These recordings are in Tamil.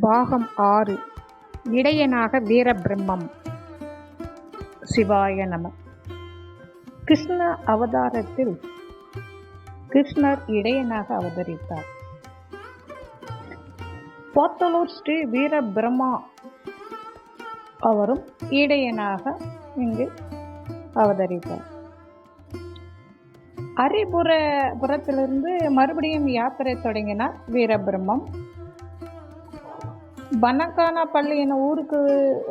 பாகம் ஆறு. இடையனாக வீரபிரம்மம். சிவாய நம. கிருஷ்ண அவதாரத்தில் கிருஷ்ணர் இடையனாக அவதரித்தார். போத்தலூர் ஸ்ரீ வீரபிரம்மா அவரும் இடையனாக இங்கு அவதரித்தார். அரிபுர புறத்திலிருந்து மறுபடியும் யாத்திரை தொடங்கினார் வீரபிரம்மம். பனக்கானாப்பள்ளி என ஊருக்கு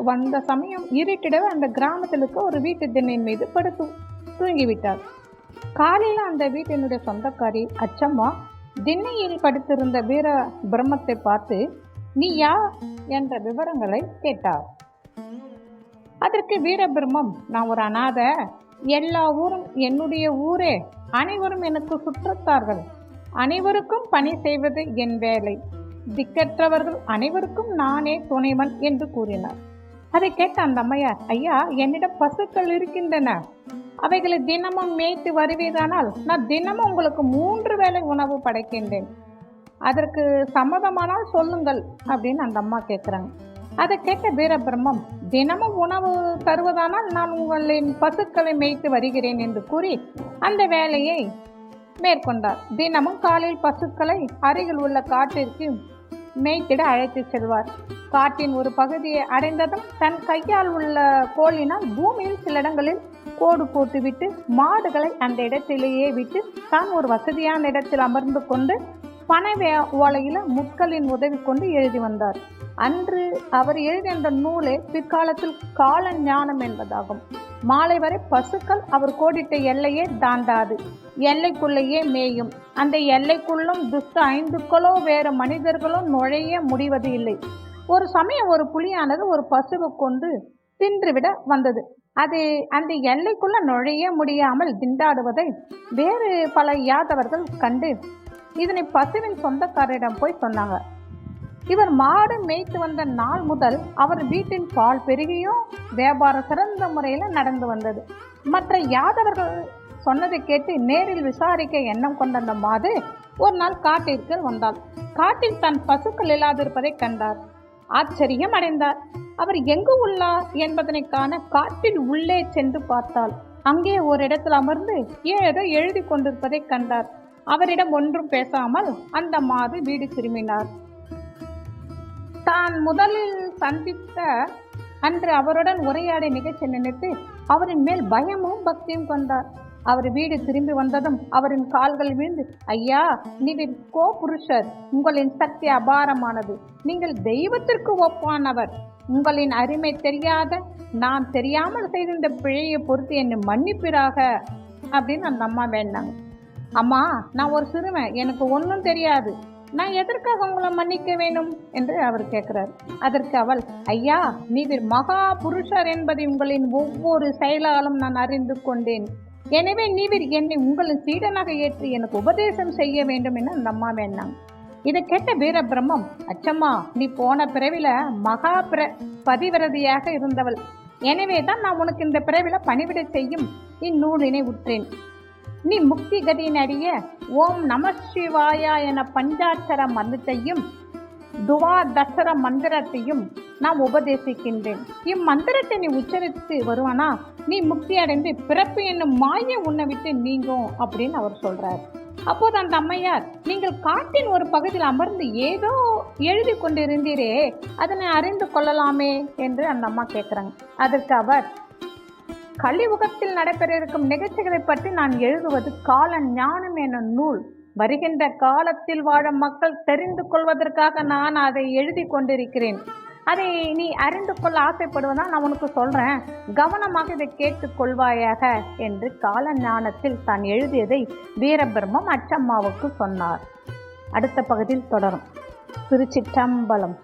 வந்த சமயம் இருட்டிடவே அந்த கிராமத்தில் இருக்க ஒரு வீட்டு திண்ணையின் மீது படுத்து தூங்கிவிட்டார். காலையில் அந்த வீட்டினுடைய சொந்தக்காரி அச்சம்மா திண்ணையில் படுத்திருந்த வீர பிரம்மத்தை பார்த்து நீ யா? என்ற விவரங்களை கேட்டார். அதற்கு வீரபிரம்மம் நான் ஒரு அநாத எல்லா ஊரும் என்னுடைய ஊரே. அனைவரும் எனக்கு சுற்றத்தார்கள். அனைவருக்கும் பணி செய்வது என் வேலை. திக்கற்றவர்கள் அனைவருக்கும் நானே துணைவன் என்று கூறினார். அதை கேட்ட அந்த அம்மையார் ஐயா என்னிடம் பசுக்கள் இருக்கின்றன. அவைகளை தினமும் மேய்த்து வருவீரானால் நான் தினமும் உங்களுக்கு மூன்று வேளை உணவு படைக்கின்றேன். அதற்கு சம்மதமானால் சொல்லுங்கள் அப்படின்னு அந்த அம்மா கேட்குறாங்க அதை கேட்ட வீரபிரம்மம் தினமும் உணவு தருவதானால் நான் உங்களின் பசுக்களை மேய்த்து வருகிறேன் என்று கூறி அந்த வேலையை மேற்கொண்டார். தினமும் காலையில் பசுக்களை அருகில் உள்ள காட்டிற்கு மேய்த்திட அழைத்து செல்வார். காட்டின் ஒரு பகுதியை அடைந்ததும் தன் கையால் உள்ள கோலினால் பூமியில் சில இடங்களில் கோடு போட்டுவிட்டு மாடுகளை அந்த இடத்திலேயே விட்டு தான் ஒரு வசதியான இடத்தில் அமர்ந்து கொண்டு பனை ஓலையில் முட்களின் உதவி கொண்டு எழுதி வந்தார். அன்று அவர் எழுதிய அந்த நூலே பிற்காலத்தில் கால ஞானம் என்பதாகும். மாலை வரை பசுக்கள் அவர் கோடிட்ட எல்லையே தாண்டாது. எல்லைக்குள்ளேயே மேயும். அந்த எல்லைக்குள்ளும் துஷ்ட ஐந்துக்களோ வேறு மனிதர்களோ நுழைய முடிவது இல்லை. ஒரு சமயம் ஒரு புலியானது ஒரு பசுவை கொண்டு தின்றுவிட வந்தது. அது அந்த எல்லைக்குள்ள நுழைய முடியாமல் திண்டாடுவதை வேறு பல யாதவர்கள் கண்டு இதனை பசுவின் சொந்தக்காரரிடம் போய் சொன்னாங்க. இவர் மாடு மேய்த்து வந்த நாள் முதல் அவர் வீட்டின் பால் பெருகியும் வியாபாரம் சிறந்த முறையில் நடந்து வந்தது. மற்ற யாதவர்கள் சொன்னதை கேட்டு நேரில் விசாரிக்க எண்ணம் கொண்ட அந்த மாது ஒரு நாள் காட்டிற்கு வந்தாள். காட்டில் தன் பசுக்கள் இல்லாதிருப்பதை கண்டார். ஆச்சரியம் அடைந்தார். அவர் எங்கு உள்ளார் என்பதனை காண காட்டில் உள்ளே சென்று பார்த்தாள். அங்கே ஒரு இடத்தில் அமர்ந்து ஏதோ எழுதி கொண்டிருப்பதை கண்டார். அவரிடம் ஒன்றும் பேசாமல் அந்த மாது வீடு திரும்பினார். தான் முதலில் சந்தித்த அன்று அவருடன் உரையாடை நிகழ்ச்சி நினைத்து அவரின் மேல் பயமும் பக்தியும் கொண்டார். அவர் வீடு திரும்பி வந்ததும் அவரின் கால்கள் வீழ்ந்து ஐயா நீங்கள் கோ புருஷர் உங்களின் சக்தி அபாரமானது. நீங்கள் தெய்வத்திற்கு ஒப்பானவர். உங்களின் அருமை தெரியாத நான் தெரியாமல் செய்திருந்த பிழையை பொறுத்து என்னை மன்னிப்பிறாக அப்படின்னு அந்த அம்மா வேண்டாங்க. அம்மா நான் ஒரு சிறுவன். எனக்கு ஒன்றும் தெரியாது. நான் எதற்காக உங்களை மன்னிக்க வேணும் என்று அவர் கேட்கிறார். அதற்கு அவள் ஐயா நீர் மகா புருஷர் என்பதை உங்களின் ஒவ்வொரு செயலாலும் நான் அறிந்து கொண்டேன். எனவே நீவிர் என்னை உங்களின் சீடனாக ஏற்றி எனக்கு உபதேசம் செய்ய வேண்டும் என அந்த அம்மா வேண்டாம். இதை கேட்ட வீரபிரம்மம் அச்சம்மா நீ போன பிறவில மகா பிர பதிவிரதியாக இருந்தவள். எனவே தான் நான் உனக்கு இந்த பிறவில பணிவிட செய்யும். இந்நூலினை உற்றேன். நீ முக்தி கதியின் அறிய ஓம் நம சிவாயா என பஞ்சாட்சர மந்திரத்தையும் துவா தசர மந்திரத்தையும் நான் உபதேசிக்கின்றேன். இம்மந்திரத்தை நீ உச்சரித்து வருவானா? நீ முக்தி அடைந்து பிறப்பு என்னும் மாய உன்னை விட்டு நீங்கும் அப்படின்னு அவர் சொல்றார். அப்போது அந்த அம்மையார் நீங்கள் காட்டின் ஒரு பகுதியில் அமர்ந்து ஏதோ எழுதி கொண்டிருந்தீரே அதனை அறிந்து கொள்ளலாமே என்று அந்த அம்மா கேட்குறாங்க அதற்கு அவர் கலியுகத்தில் நடைபெற இருக்கும் நிகழ்ச்சிகளை பற்றி நான் எழுதுவது கால ஞானம் என நூல். வருகின்ற காலத்தில் வாழும் மக்கள் தெரிந்து கொள்வதற்காக நான் அதை எழுதி கொண்டிருக்கிறேன். அதை நீ அறிந்து கொள்ள ஆசைப்படுவதா நான் உனக்கு சொல்றேன். கவனமாக இதை கேட்டுக் கொள்வாயாக என்று கால ஞானத்தில் தான் எழுதியதை வீரபிரம்மம் அச்சம்மாவுக்கு சொன்னார். அடுத்த பகுதியில் தொடரும். திருச்சிற்றம்பலம்.